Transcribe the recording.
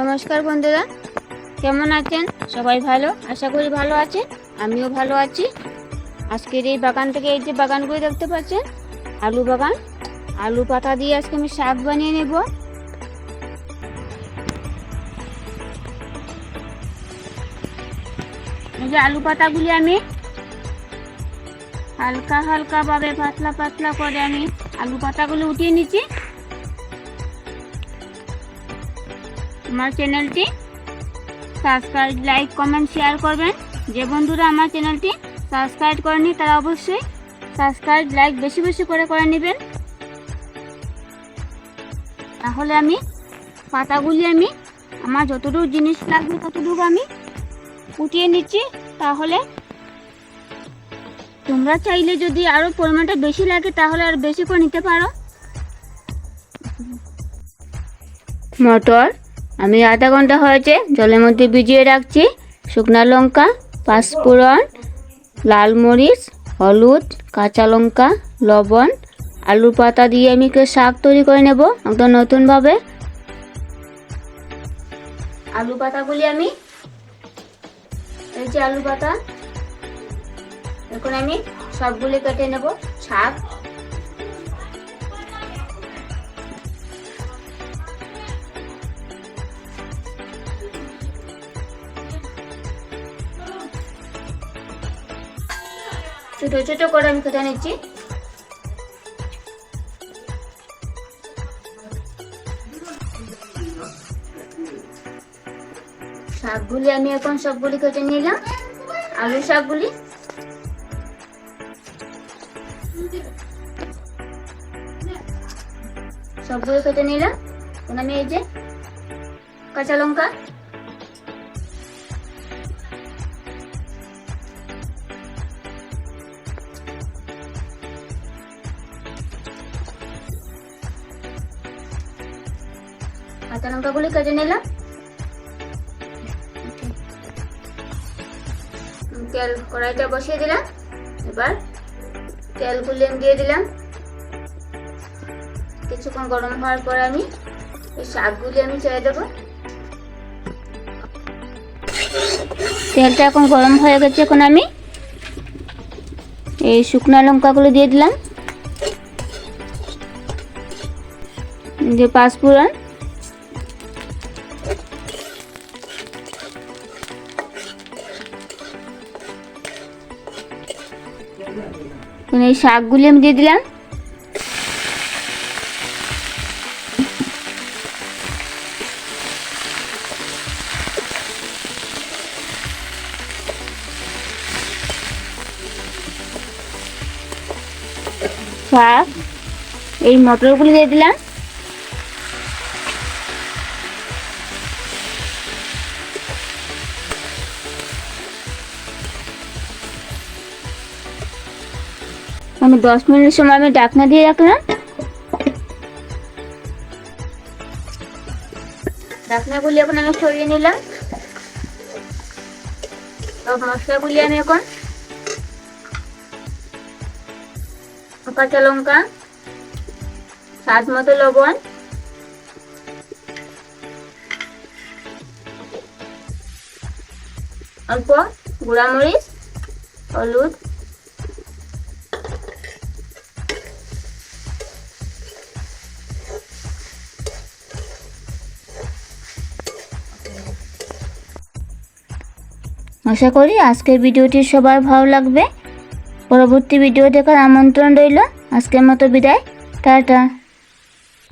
নমস্কার বন্ধুরা, কেমন আছেন? সবাই ভালো? আশা করি ভালো আছেন, আমিও ভালো আছি। আজকের এই বাগান থেকে এই যে বাগানগুলো দেখতে পাচ্ছেন, আলু বাগান। আলু পাতা দিয়ে আজকে আমি শাক বানিয়ে নেব। এই যে আলু পাতাগুলি আমি হালকা হালকা ভাবে পাতলা পাতলা করে আমি আলু পাতাগুলো উঠিয়ে নিচ্ছি। আমার চ্যানেলটি সাবস্ক্রাইব, লাইক, কমেন্ট, শেয়ার করবেন। যে বন্ধুরা আমার চ্যানেলটি সাবস্ক্রাইব করেনি, তারা অবশ্যই সাবস্ক্রাইব, লাইক বেশি বেশি করে করে নেবেন। তাহলে আমি পাতাগুলি আমি, আমার যতটুকু জিনিস লাগবে ততটুকু আমি উঠিয়ে নিচ্ছি। তাহলে তোমরা চাইলে যদি আরও পরিমাণটা বেশি লাগে, তাহলে আর বেশি করে নিতে পারো। মটর আমি আধা ঘণ্টা হয়েছে, জলের মধ্যে ভিজিয়ে রাখছি। শুকনো লঙ্কা, পাঁচফোড়ন, লাল মরিচ, হলুদ, কাঁচা লঙ্কা, লবণ, আলুর পাতা দিয়ে আমি শাক তৈরি করে নেব একদম নতুনভাবে। আলু পাতাগুলি আমি, এই যে আলু পাতা, এখন আমি সবগুলি কেটে নেব। শাক ছোট ছোট করে আমি কেটে নিচ্ছি। শাকগুলি আমি এখন সবগুলি কেটে নিলাম। আলু শাকগুলি। সবগুলো কেটে নিলাম। আমি এই যে কাঁচা লঙ্কা। কাঁচা লঙ্কাগুলি কেটে নিলাম। তেল কড়াইটা বসিয়ে দিলাম। এবার তেলগুলি আমি দিয়ে দিলাম। কিছুক্ষণ গরম হওয়ার পর আমি এই শাকগুলি আমি ছেড়ে দেবো। তেলটা এখন গরম হয়ে গেছে এখন আমি এই শুকনো লঙ্কাগুলো দিয়ে দিলাম। যে পাঁচফোড়ন এখন এই শাকগুলি আমি দিয়ে দিলাম। শাক এই মটরগুলি দিয়ে দিলাম। আমি দশ মিনিট সময় আমি ডাকনা দিয়ে রাখলাম। ডাকনাগুলি এখন আমি সরিয়ে নিলাম। সব মশলাগুলি আমি এখন কাঁচা লঙ্কা, স্বাদ মতো লবণ, অল্প গুঁড়ামরিচ, হলুদ আশা করি আজকের ভিডিওটি সবার ভালো লাগবে। পরবর্তী ভিডিও দেখার আমন্ত্রণ রইল। আজকের মতো বিদায়। টাটা।